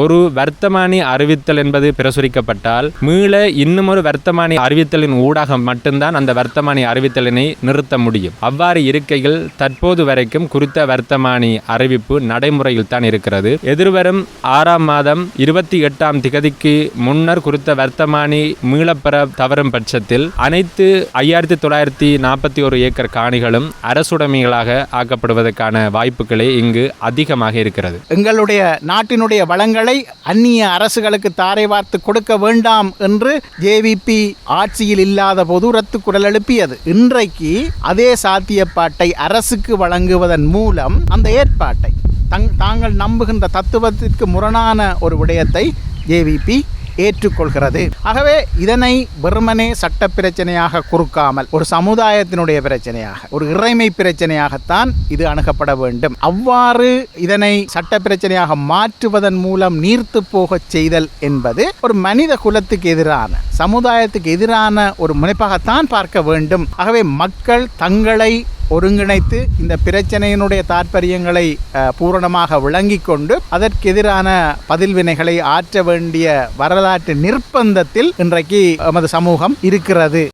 ஒரு வர்த்தமானி அறிவித்தல் என்பது பிரசுரிக்கப்பட்டால் மீள இன்னும் ஒரு வர்த்தமானி அறிவித்தலின் ஊடாக மட்டும்தான் அந்த வர்த்தமானி அறிவித்தலினை நிறுத்த முடியும். அவ்வாறு இருக்கையில் தற்போது வரைக்கும் குறித்த வர்த்தமானி அறிவிப்பு நடைமுறையில் தான் இருக்கிறது. எதிர்வரும் ஆறாம் மாதம் இருபத்தி எட்டாம் திகதிக்கு முன்னர் குறித்த வர்த்தமானி மீளப்பெற தவறும் பட்சத்தில் அனைத்து ஐயாயிரத்தி தொள்ளாயிரத்தி நாற்பத்தி ஒரு ஏக்கர் காணிகளும் அரசுடைமைகளாக ஆக்கப்படுவதற்கான வாய்ப்புகளே இங்கு அதிகமாக இருக்கிறது. எங்களுடைய நாட்டினுடைய வளங்கள் அந்நிய அரசுகளுக்கு தாரை வார்த்து கொடுக்க வேண்டாம் என்று ஜேவிபி ஆட்சியில் இல்லாத போது ரத்து குரல் எழுப்பியது. இன்றைக்கு அதே சாத்தியப்பாட்டை அரசுக்கு வழங்குவதன் மூலம் அந்த ஏற்பாட்டை தங் தாங்கள் நம்புகின்ற தத்துவத்திற்கு முரணான ஒரு விடயத்தை ஜேவிபி ஏற்றுக்கொள்கிறது. ஆகவே இதனை வெறுமனே சட்ட பிரச்சனையாக குறுக்காமல் ஒரு சமுதாயத்தினுடைய பிரச்சனையாக ஒரு இறைமை பிரச்சனையாகத்தான் இது அணுகப்பட வேண்டும். அவ்வாறு இதனை சட்ட பிரச்சனையாக மாற்றுவதன் மூலம் நீர்த்து போக செய்தல் என்பது ஒரு மனித குலத்துக்கு எதிரான சமுதாயத்துக்கு எதிரான ஒரு முனைப்பாகத்தான் பார்க்க வேண்டும். ஆகவே மக்கள் தங்களை ஒருங்கிணைத்து இந்த பிரச்சனையினுடைய தாற்பயங்களை பூரணமாக விளங்கி கொண்டு அதற்கு எதிரான பதில்வினைகளை ஆற்ற வேண்டிய வரலாற்று நிர்பந்தத்தில் இன்றைக்கு எமது சமூகம் இருக்கிறது.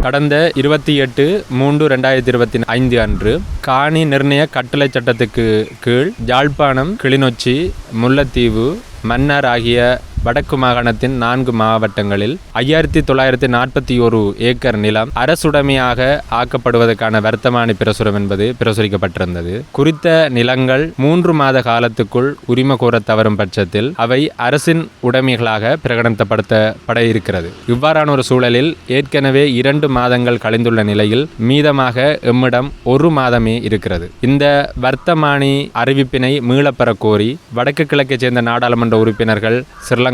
கடந்த இருபத்தி எட்டு மூன்று ரெண்டாயிரத்தி இருபத்தி ஐந்து அன்று காணி நிர்ணய கட்டளை சட்டத்துக்கு கீழ் யாழ்ப்பாணம் கிளிநொச்சி முல்லைத்தீவு மன்னார் ஆகிய வடக்கு மாகாணத்தின் நான்கு மாவட்டங்களில் ஐயாயிரத்தி தொள்ளாயிரத்தி நாற்பத்தி ஒரு ஏக்கர் நிலம் அரசுடைமையாக ஆக்கப்படுவதற்கான வர்த்தமானி பிரசுரம் என்பது பிரசுரிக்கப்பட்டிருந்தது. குறித்த நிலங்கள் மூன்று மாத காலத்துக்குள் உரிமை கோர தவறும் பட்சத்தில் அவை அரசின் உடைமைகளாக பிரகடனப்படுத்தப்பட இருக்கிறது இவ்வாறான ஒரு சூழலில் ஏற்கனவே இரண்டு மாதங்கள் கழிந்துள்ள நிலையில் மீதமாக எம்மிடம் ஒரு மாதமே இருக்கிறது. இந்த வர்த்தமானி அறிவிப்பினை மீளப்பெற கோரி வடக்கு கிழக்கைச் சேர்ந்த நாடாளுமன்ற உறுப்பினர்கள்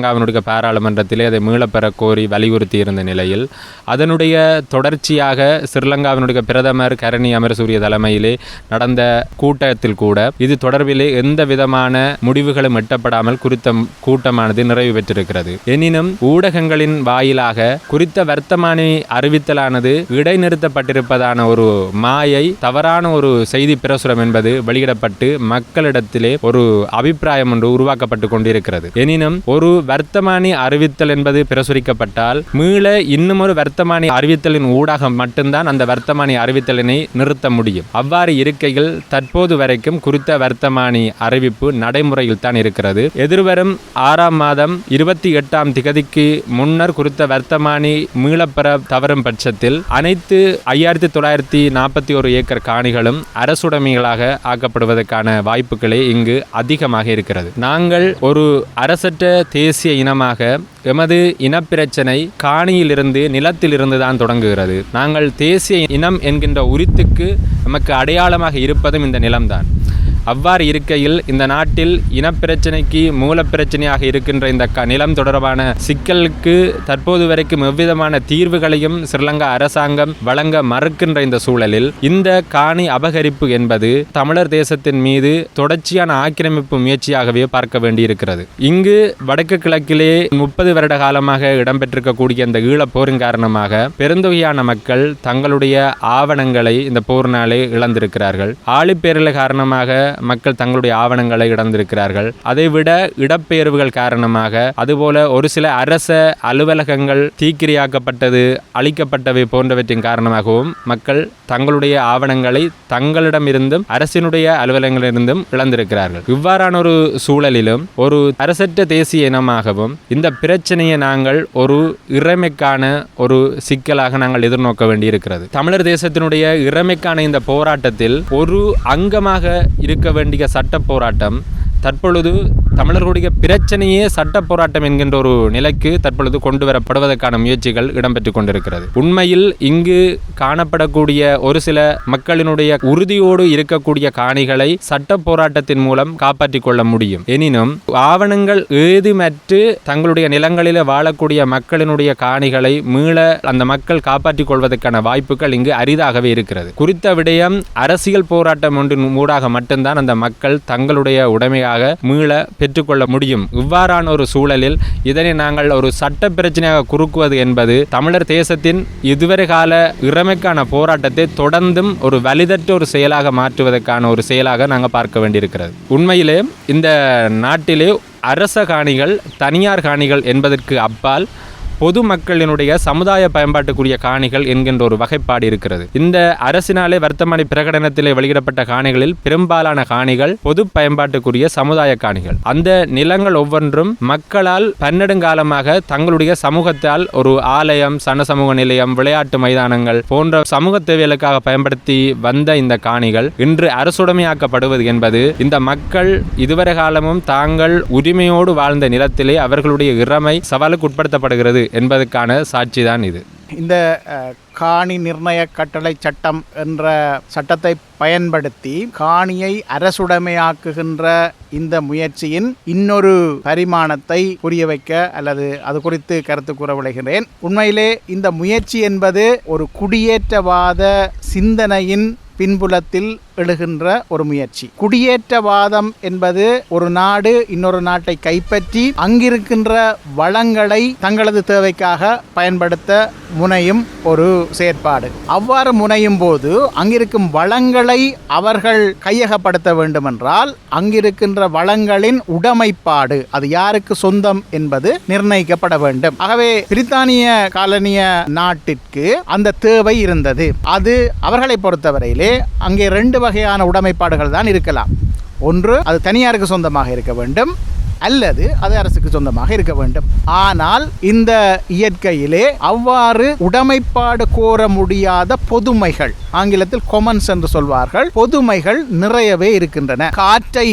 ஸ்ரீலங்காவினுடைய பாராளுமன்றத்திலே அதை மீளப்பெற கோரி வலியுறுத்தி இருந்த நிலையில் அதனுடைய தொடர்ச்சியாக ஸ்ரீலங்காவினுடைய பிரதமர் கரணி அமரசூரிய தலைமையிலே நடந்த கூட்டத்தில் கூட இது தொடர்பிலே எந்த விதமான முடிவுகளும் எட்டப்படாமல் குறித்த கூட்டமானது நிறைவு பெற்றிருக்கிறது. எனினும் ஊடகங்களின் வாயிலாக குறித்த வர்த்தமானி அறிவித்தலானது இடைநிறுத்தப்பட்டிருப்பதான ஒரு மாயை தவறான ஒரு செய்தி பிரசுரம் என்பது வெளியிடப்பட்டு மக்களிடத்திலே ஒரு அபிப்பிராயம் ஒன்று உருவாக்கப்பட்டு கொண்டிருக்கிறது. எனினும் ஒரு வர்த்தமானி அறிவித்தல் என்பது பிரசுரிக்கப்பட்டால் மீள இன்னும் ஒரு வர்த்தமானி அறிவித்தலின் ஊடாக மட்டும்தான் அந்த வர்த்தமானி அறிவித்தலினை நிறுத்த முடியும். அவ்வாறு இருக்கையில் தற்போது வரைக்கும் குறித்த வர்த்தமானி அறிவிப்பு நடைமுறையில் தான் இருக்கிறது. எதிர்வரும் ஆறாம் மாதம் இருபத்தி எட்டாம் திகதிக்கு முன்னர் குறித்த வர்த்தமானி மீளப்பெற தவறும் பட்சத்தில் அனைத்து ஐயாயிரத்தி தொள்ளாயிரத்தி நாற்பத்தி ஒரு ஏக்கர் காணிகளும் அரசுடைமைகளாக ஆக்கப்படுவதற்கான வாய்ப்புகளே இங்கு அதிகமாக இருக்கிறது. நாங்கள் ஒரு அரசற்ற தேசிய தேசிய இனமாக எமது இனப்பிரச்சனை காணியிலிருந்து நிலத்திலிருந்து தான் தொடங்குகிறது. நாங்கள் தேசிய இனம் என்கின்ற உரித்துக்கு நமக்கு அடையாளமாக இருப்பதும் இந்த நிலம்தான். அவ்வாறு இருக்கையில் இந்த நாட்டில் இனப்பிரச்சனைக்கு மூலப்பிரச்சனையாக இருக்கின்ற இந்த க நிலம் தொடர்பான சிக்கலுக்கு தற்போது வரைக்கும் எவ்விதமான தீர்வுகளையும் ஸ்ரீலங்கா அரசாங்கம் வழங்க மறுக்கின்ற இந்த சூழலில் இந்த காணி அபகரிப்பு என்பது தமிழர் தேசத்தின் மீது தொடர்ச்சியான ஆக்கிரமிப்பு முயற்சியாகவே பார்க்க வேண்டியிருக்கிறது. இங்கு வடக்கு கிழக்கிலே முப்பது வருட காலமாக இடம்பெற்றிருக்கக்கூடிய இந்த ஈழப்போரின் காரணமாக பெருந்தொகையான மக்கள் தங்களுடைய ஆவணங்களை இந்த போரினாலே இழந்திருக்கிறார்கள். ஆழிப்பேரலை காரணமாக மக்கள் தங்களுடைய ஆவணங்களை இழந்திருக்கிறார்கள். அதைவிட இடப்பெயர்வுகள் காரணமாக அதுபோல ஒரு சில அரச அலுவலகங்கள் தீக்கிரையாக்கப்பட்டது அழிக்கப்பட்டவை போன்றவற்றின் காரணமாகவும் மக்கள் தங்களுடைய ஆவணங்களை தங்களிடமிருந்தும் அரசினுடைய அலுவலகங்களிலிருந்தும் இழந்திருக்கிறார்கள். இவ்வாறான ஒரு சூழலிலும் ஒரு அரசற்ற தேசிய இனமாகவும் இந்த பிரச்சனையை நாங்கள் ஒரு இறைமைக்கான ஒரு சிக்கலாக நாங்கள் எதிர்நோக்க வேண்டியிருக்கிறது. தமிழர் தேசத்தினுடைய இறைமைக்கான இந்த போராட்டத்தில் ஒரு அங்கமாக இருக்க வேண்டிய சட்ட போராட்டம் தற்பொழுது தமிழர்களுடைய பிரச்சனையே சட்ட போராட்டம் என்கின்ற ஒரு நிலைக்கு தற்பொழுது கொண்டு வரப்படுவதற்கான முயற்சிகள் இடம்பெற்று கொண்டிருக்கிறது. உண்மையில் இங்கு காணப்படக்கூடிய ஒரு சில மக்களினுடைய உறுதியோடு இருக்கக்கூடிய காணிகளை சட்ட போராட்டத்தின் மூலம் காப்பாற்றிக் கொள்ள முடியும். எனினும் ஆவணங்கள் ஏதுமற்று தங்களுடைய நிலங்களில் வாழக்கூடிய மக்களினுடைய காணிகளை மீள அந்த மக்கள் காப்பாற்றிக் கொள்வதற்கான வாய்ப்புகள் இங்கு அரிதாகவே இருக்கிறது. குறித்த விடயம் அரசியல் போராட்டம் ஒன்றின் மூடாக மட்டும்தான் அந்த மக்கள் தங்களுடைய உடைமையாக ஊடாக மீள பெற்றுக்கொள்ள முடியும். இவ்வாறான ஒரு சூழலில் இதனை நாங்கள் ஒரு சட்ட பிரச்சனையாக குறுக்குவது என்பது தமிழர் தேசத்தின் இதுவரை கால இறமைக்கான போராட்டத்தை தொடர்ந்தும் ஒரு வலிதற்ற ஒரு செயலாக மாற்றுவதற்கான ஒரு செயலாக நாங்கள் பார்க்க வேண்டியிருக்கிறது. உண்மையிலே இந்த நாட்டிலே அரச காணிகள் தனியார் காணிகள் என்பதற்கு அப்பால் பொதுமக்களினுடைய சமுதாய பயன்பாட்டுக்குரிய காணிகள் என்கின்ற ஒரு வகைப்பாடு இருக்கிறது. இந்த அரசினாலே வர்த்தமானி பிரகடனத்திலே வெளியிடப்பட்ட காணிகளில் பெரும்பாலான காணிகள் பொது பயன்பாட்டுக்குரிய சமுதாய காணிகள். அந்த நிலங்கள் ஒவ்வொன்றும் மக்களால் பன்னெடுங்காலமாக தங்களுடைய சமூகத்தால் ஒரு ஆலயம் சனசமூக நிலையம் விளையாட்டு மைதானங்கள் போன்ற சமூக தேவைகளுக்காக பயன்படுத்தி வந்த இந்த காணிகள் இன்று அரசுடைமையாக்கப்படுவது என்பது இந்த மக்கள் இதுவரை காலமும் தாங்கள் உரிமையோடு வாழ்ந்த நிலத்திலே அவர்களுடைய இறமை சவாலுக்கு உட்படுத்தப்படுகிறது என்பதற்கான சாட்சி தான் இது. இந்த காணி நிர்ணய கட்டளை சட்டம் என்ற சட்டத்தை பயன்படுத்தி காணியை அரசுடைமையாக்குகின்ற இந்த முயற்சியின் இன்னொரு பரிமாணத்தை புரிய வைக்க அல்லது அது குறித்து கருத்து கூற விளைகிறேன் உண்மையிலே இந்த முயற்சி என்பது ஒரு குடியேற்றவாத சிந்தனையின் பின்புலத்தில் எழுகின்ற ஒரு முயற்சி. குடியேற்றவாதம் என்பது ஒரு நாடு இன்னொரு நாட்டை கைப்பற்றி அங்கிருக்கின்ற வளங்களை தங்களது தேவைக்காக பயன்படுத்த முனையும் ஒரு செயற்பாடு. அவ்வாறு முனையும் போது அங்கிருக்கும் வளங்களை அவர்கள் கையகப்படுத்த வேண்டுமென்றால் அங்கிருக்கின்ற வளங்களின் உடைமைப்பாடு அது யாருக்கு சொந்தம் என்பது நிர்ணயிக்கப்பட வேண்டும். ஆகவே பிரித்தானிய காலனிய நாட்டிற்கு அந்த தேவை இருந்தது. அது அவர்களை பொறுத்தவரையிலே அங்கே ரெண்டு வகையான உடைமைப்பாடுகள் தான் இருக்கலாம். ஒன்று அது தனியாருக்கு சொந்தமாக இருக்க வேண்டும். அல்லது அது அரசுக்கு சொந்தமாக இருக்க வேண்டும். ஆனால் இந்த இயற்கையிலே அவ்வாறு உடைமைப்பாடு கோர முடியாத பொதுமைகள் ஆங்கிலத்தில் கொமன்ஸ் என்று சொல்வார்கள் பொதுமைகள் நிறையவே இருக்கின்றன. காற்றை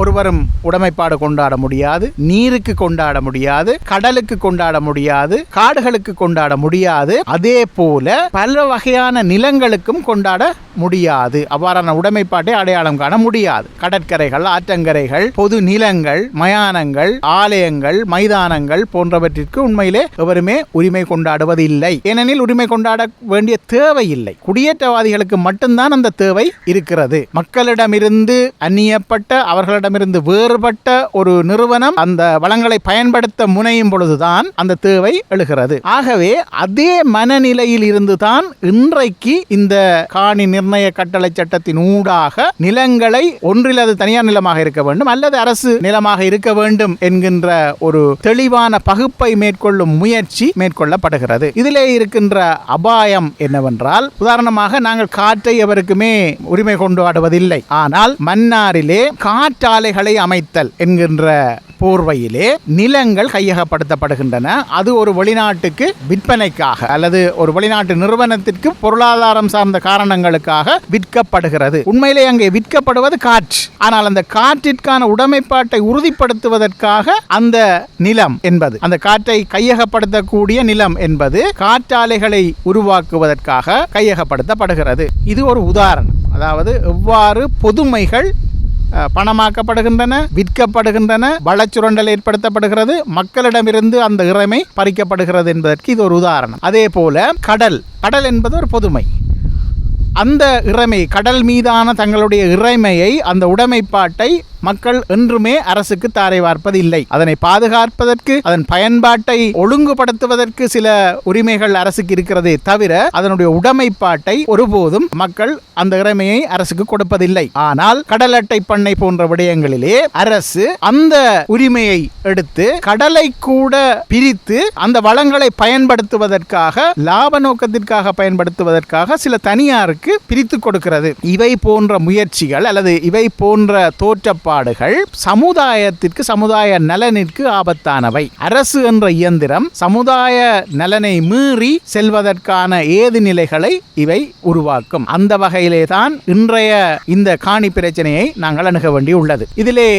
ஒருவரும் உடைமைப்பாடு கொண்டாட முடியாது நீருக்கு கொண்டாட முடியாது கடலுக்கு கொண்டாட முடியாது காடுகளுக்கு கொண்டாட முடியாது. அதே போல பல வகையான நிலங்களுக்கும் கொண்டாட முடியாது. அவ்வாறான உடைமைப்பாட்டை அடையாளம் காண முடியாது. கடற்கரைகள் ஆற்றங்கரைகள் பொது நிலங்கள் மயானங்கள் ஆலயங்கள் மைதானங்கள் போன்றவற்றிற்கு உண்மையிலே எவருமே உரிமை கொண்டாடுவது இல்லை ஏனெனில் உரிமை கொண்டாட வேண்டிய தேவை இல்லை. குடியேற்றவாதிகளுக்கு மட்டும்தான் அந்த தேவை இருக்கிறது. மக்களிடமிருந்து அந்நியப்பட்ட அவர்களிடம் அவர்களிடமிருந்து வேறுபட்ட ஒரு நிறுவனம் அந்த வளங்களை பயன்படுத்த முனையும் பொழுதுதான் அந்த தேவை எழுகிறது. ஆகவே அதே மனநிலையில் இருந்துதான் இன்றைக்கு இந்த காணி நிர்ணய கட்டளை சட்டத்தின் ஊடாக நிலங்களை ஒன்றில் அது தனியார் நிலமாக இருக்க வேண்டும் அல்லது அரசு நிலமாக இருக்க வேண்டும் என்கின்ற ஒரு தெளிவான பகுப்பை மேற்கொள்ளும் முயற்சி மேற்கொள்ளப்படுகிறது. இதிலே இருக்கின்ற அபாயம் என்னவென்றால் உதாரணமாக நாங்கள் காற்றை எவருக்குமே உரிமை கொண்டாடுவதில்லை. ஆனால் மன்னாரிலே காற்றால் சாலைகளை அமைத்தல் என்கின்ற போர்வையிலே நிலங்கள் கையகப்படுத்தப்படுகின்றன. அது ஒரு வெளிநாட்டுக்கு விற்பனைக்காக அல்லது ஒரு வெளிநாட்டு நிறுவனத்திற்கு பொருளாதாரம் சார்ந்த காரணங்களுக்காக விற்கப்படுகிறது. உண்மையிலே அங்கே விற்கப்படுவது காற்று. ஆனால் அந்த காற்றிற்கான உடைமைப்பாட்டை உறுதிப்படுத்துவதற்காக அந்த நிலம் என்பது அந்த காற்றை கையகப்படுத்தக்கூடிய நிலம் என்பது காற்றாலைகளை உருவாக்குவதற்காக கையகப்படுத்தப்படுகிறது. இது ஒரு உதாரணம். அதாவது எவ்வாறு பொதுமைகள் பணமாக்கப்படுகின்றன விற்கப்படுகின்றன வளச்சுரண்டல் ஏற்படுத்தப்படுகிறது மக்களிடமிருந்து அந்த இறைமை பறிக்கப்படுகிறது என்பதற்கு இது ஒரு உதாரணம். அதே போல கடல் கடல் என்பது ஒரு பொதுமை. அந்த இறைமை கடல் மீதான தங்களுடைய இறைமையை அந்த உடைமைப்பாட்டை மக்கள் என்றுமே அரசுக்கு தாரை வார்ப்பது இல்லை அதனை பாதுகாப்பதற்கு அதன் பயன்பாட்டை ஒழுங்குபடுத்துவதற்கு சில உரிமைகள் அரசுக்கு இருக்கிறதே தவிர அதனுடைய உடைமைப்பாட்டை ஒருபோதும் மக்கள் அந்த இறைமையை அரசுக்கு கொடுப்பதில்லை. ஆனால் கடல் அட்டை பண்ணை போன்ற விடயங்களிலே அரசு அந்த உரிமையை எடுத்து கடலை கூட பிரித்து அந்த வளங்களை பயன்படுத்துவதற்காக லாப நோக்கத்திற்காக பயன்படுத்துவதற்காக சில தனியாருக்கு பிரித்து கொடுக்கிறது. இவை போன்ற முயற்சிகள் அல்லது இவை போன்ற தோற்றப்பா செயல்பாடுகள் சமுதாயத்திற்கு சமுதாய நலனிற்கு ஆபத்தானவை. அரசு என்ற இயந்திரம் சமுதாய நலனை மீறி செல்வதற்கான ஏது நிலைகளை இவை உருவாக்கும். அந்த வகையிலே தான் இன்றைய இந்த காணி பிரச்சனையை நாங்கள் அணுக வேண்டியுள்ளது. இதிலே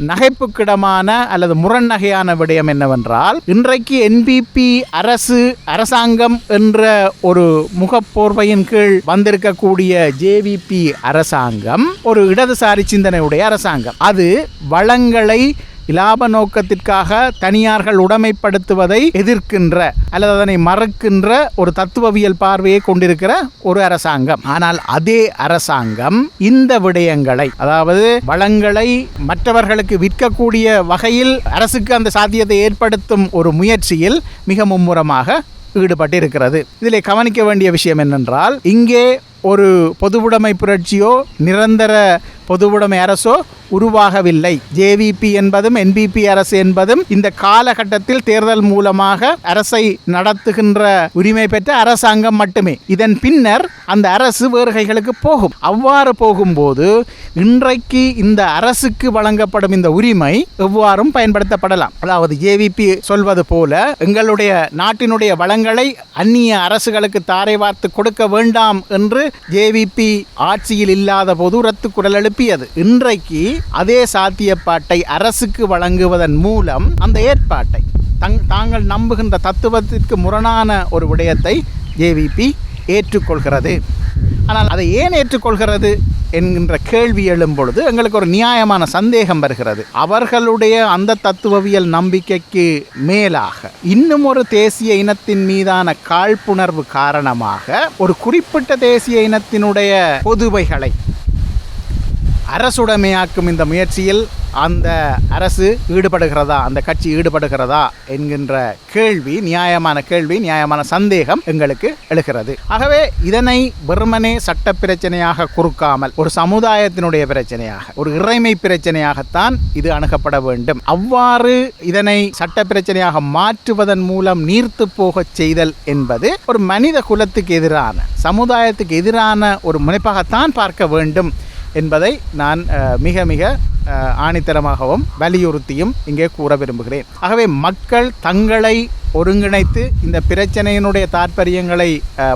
நகைப்புக்கிடமான அல்லது முரண்நகையான விடயம் என்னவென்றால் இன்றைக்கு என்பிபி அரசு அரசாங்கம் என்ற ஒரு முகப்போர்வையின் கீழ் வந்திருக்கக்கூடிய ஜேவிபி அரசாங்கம் ஒரு இடதுசாரி சிந்தனையுடைய அரசாங்கம். அது வளங்களை இலாப நோக்கத்திற்காக தனியார்கள் உடைமைப்படுத்துவதை எதிர்க்கின்ற அல்லது அதனை மறுக்கின்ற ஒரு தத்துவவியல் பார்வையை கொண்டிருக்கிற ஒரு அரசாங்கம். ஆனால் அதே அரசாங்கம் இந்த விடயங்களை அதாவது வளங்களை மற்றவர்களுக்கு விற்கக்கூடிய வகையில் அரசுக்கு அந்த சாத்தியத்தை ஏற்படுத்தும் ஒரு முயற்சியில் மிக மும்முரமாக ஈடுபட்டிருக்கிறது. இதில் கவனிக்க வேண்டிய விஷயம் என்னென்றால் இங்கே ஒரு பொதுவுடைமை புரட்சியோ நிரந்தர பொதுவுடைமை அரசோ உருவாகவில்லை. ஜேவிபி என்பதும் என்பிபி அரசு என்பதும் இந்த காலகட்டத்தில் தேர்தல் மூலமாக அரசை நடத்துகின்ற உரிமை பெற்ற அரசாங்கம் மட்டுமே. இதன் பின்னர் அந்த அரசு வேறுகைகளுக்கு போகும். அவ்வாறு போகும்போது இன்றைக்கு இந்த அரசுக்கு வழங்கப்படும் இந்த உரிமை எவ்வாறும் பயன்படுத்தப்படலாம். அதாவது ஜேவிபி சொல்வது போல எங்களுடைய நாட்டினுடைய வளங்களை அந்நிய அரசுகளுக்கு தாரை வார்த்து கொடுக்க வேண்டாம் என்று ஜேவிபி ஆட்சியில் இல்லாத போது ரத்து குரல் எழுப்பியது. இன்றைக்கு அதே சாத்தியப்பாட்டை அரசுக்கு வழங்குவதன் மூலம் அந்த ஏற்பாட்டை தங் தாங்கள் நம்புகின்ற தத்துவத்திற்கு முரணான ஒரு விடயத்தை ஜேவிபி ஏற்றுக்கொள்கிறது. ஆனால் அதை ஏன் ஏற்றுக்கொள்கிறது என்கின்ற கேள்வி எழும் பொழுது எங்களுக்கு ஒரு நியாயமான சந்தேகம் வருகிறது. அவர்களுடைய அந்த தத்துவவியல் நம்பிக்கைக்கு மேலாக இன்னும் ஒரு தேசிய இனத்தின் மீதான காழ்ப்புணர்வு காரணமாக ஒரு குறிப்பிட்ட தேசிய இனத்தினுடைய பொதுவைகளை அரசுடைமையாக்கும் இந்த முயற்சியில் அந்த அரசு ஈடுபடுகிறதா? அந்த கட்சி ஈடுபடுகிறதா? என்கின்ற கேள்வி நியாயமான கேள்வி நியாயமான சந்தேகம் எங்களுக்கு எழுகிறது. ஆகவே இதனை வெறுமனே சட்ட பிரச்சனையாக குறுக்காமல் ஒரு சமுதாயத்தினுடைய பிரச்சனையாக ஒரு இறைமை பிரச்சனையாகத்தான் இது அணுகப்பட வேண்டும். அவ்வாறு இதனை சட்ட பிரச்சனையாக மாற்றுவதன் மூலம் நீர்த்து போக செய்தல் என்பது ஒரு மனித குலத்துக்கு எதிரான சமுதாயத்துக்கு எதிரான ஒரு முனைப்பாகத்தான் பார்க்க வேண்டும். என்பதை நான் மிக மிக ஆணித்தரமாகவும் வலியுறுத்தியும் இங்கே கூற விரும்புகிறேன். ஆகவே மக்கள் தங்களை ஒருங்கிணைத்து இந்த பிரச்சனையினுடைய தாற்பயங்களை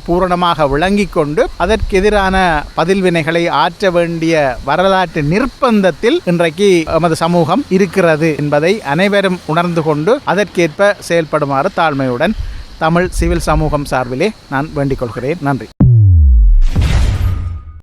பூரணமாக விளங்கிக் கொண்டு அதற்கெதிரான பதில்வினைகளை ஆற்ற வேண்டிய வரலாற்று நிர்பந்தத்தில் இன்றைக்கு நமது சமூகம் இருக்கிறது என்பதை அனைவரும் உணர்ந்து கொண்டு அதற்கேற்ப செயல்படுமாறு தாழ்மையுடன் தமிழ் சிவில் சமூகம் சார்பிலே நான் வேண்டிக் கொள்கிறேன். நன்றி.